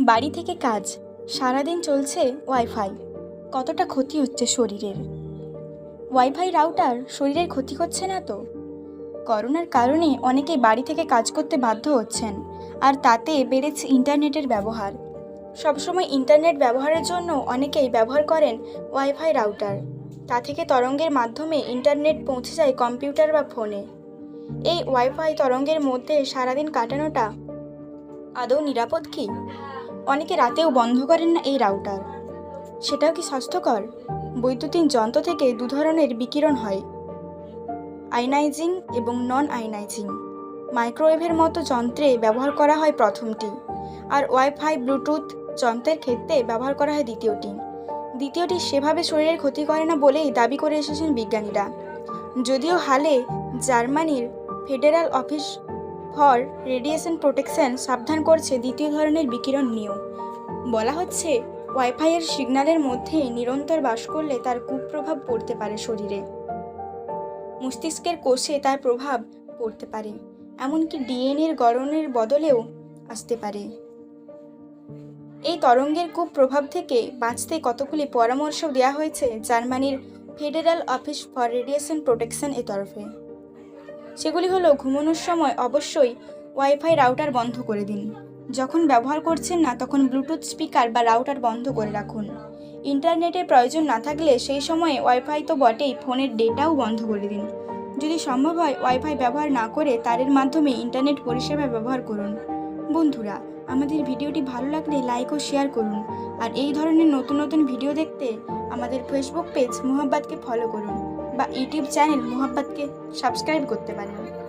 বাড়ি থেকে কাজ, সারাদিন চলছে ওয়াইফাই। কতটা ক্ষতি হচ্ছে শরীরের? ওয়াইফাই রাউটার শরীরের ক্ষতি করছে না তো? করোনার কারণে অনেকেই বাড়ি থেকে কাজ করতে বাধ্য হচ্ছেন, আর তাতে বেড়েছে ইন্টারনেটের ব্যবহার। সবসময় ইন্টারনেট ব্যবহারের জন্য অনেকেই ব্যবহার করেন ওয়াইফাই রাউটার। তা থেকে তরঙ্গের মাধ্যমে ইন্টারনেট পৌঁছে যায় কম্পিউটার বা ফোনে। এই ওয়াইফাই তরঙ্গের মধ্যে সারাদিন কাটানোটা আদৌ নিরাপদ কি? অনেকে রাতেও বন্ধ করেন না এই রাউটার। সেটাও কি স্বাস্থ্যকর? বৈদ্যুতিন যন্ত্র থেকে দু ধরনের বিকিরণ হয়। আইনাইজিং এবং নন আইনাইজিং মাইক্রোওয়েভের মতো যন্ত্রে ব্যবহার করা হয় প্রথমটি, আর ওয়াইফাই, ব্লুটুথ যন্ত্রের ক্ষেত্রে ব্যবহার করা হয় দ্বিতীয়টি। দ্বিতীয়টি সেভাবে শরীরের ক্ষতি করে না বলেই দাবি করে এসেছেন বিজ্ঞানীরা। যদিও হালে জার্মানির federal office for radiation protection সাবধান করছে দ্বিতীয় ধরনের বিকিরণ নিয়েও বলা হচ্ছে ওয়াইফাইয়ের সিগন্যালের মধ্যে নিরন্তর বাস করলে তার কুপ্রভাব পড়তে পারে শরীরে। মস্তিষ্কের কোষে তার প্রভাব পড়তে পারে, এমনকি ডিএনএর গড়নের বদলেও আসতে পারে। এই তরঙ্গের কুপ্রভাব থেকে বাঁচতে কতগুলি পরামর্শ দেওয়া হয়েছে জার্মানির federal office for radiation protection এর তরফে। সেগুলি হলো ঘুমানোর সময় অবশ্যই ওয়াইফাই রাউটার বন্ধ করে দিন। যখন ব্যবহার করছেন না, তখন ব্লুটুথ স্পিকার বা রাউটার বন্ধ করে রাখুন। ইন্টারনেটের প্রয়োজন না থাকলে সেই সময়ে ওয়াইফাই তো বটেই, ফোনের ডেটাও বন্ধ করে দিন। যদি সম্ভব হয় ওয়াইফাই ব্যবহার না করে, তারের মাধ্যমে ইন্টারনেট পরিষেবা ব্যবহার করুন। বন্ধুরা, আমাদের ভিডিওটি ভালো লাগলে লাইক ও শেয়ার করুন। আর এই ধরনের নতুন নতুন ভিডিও দেখতে আমাদের ফেসবুক পেজ মোহাব্বাতকে ফলো করুন। বা ইউটিউব চ্যানেল মোহাব্বতকে সাবস্ক্রাইব করতে পারেন।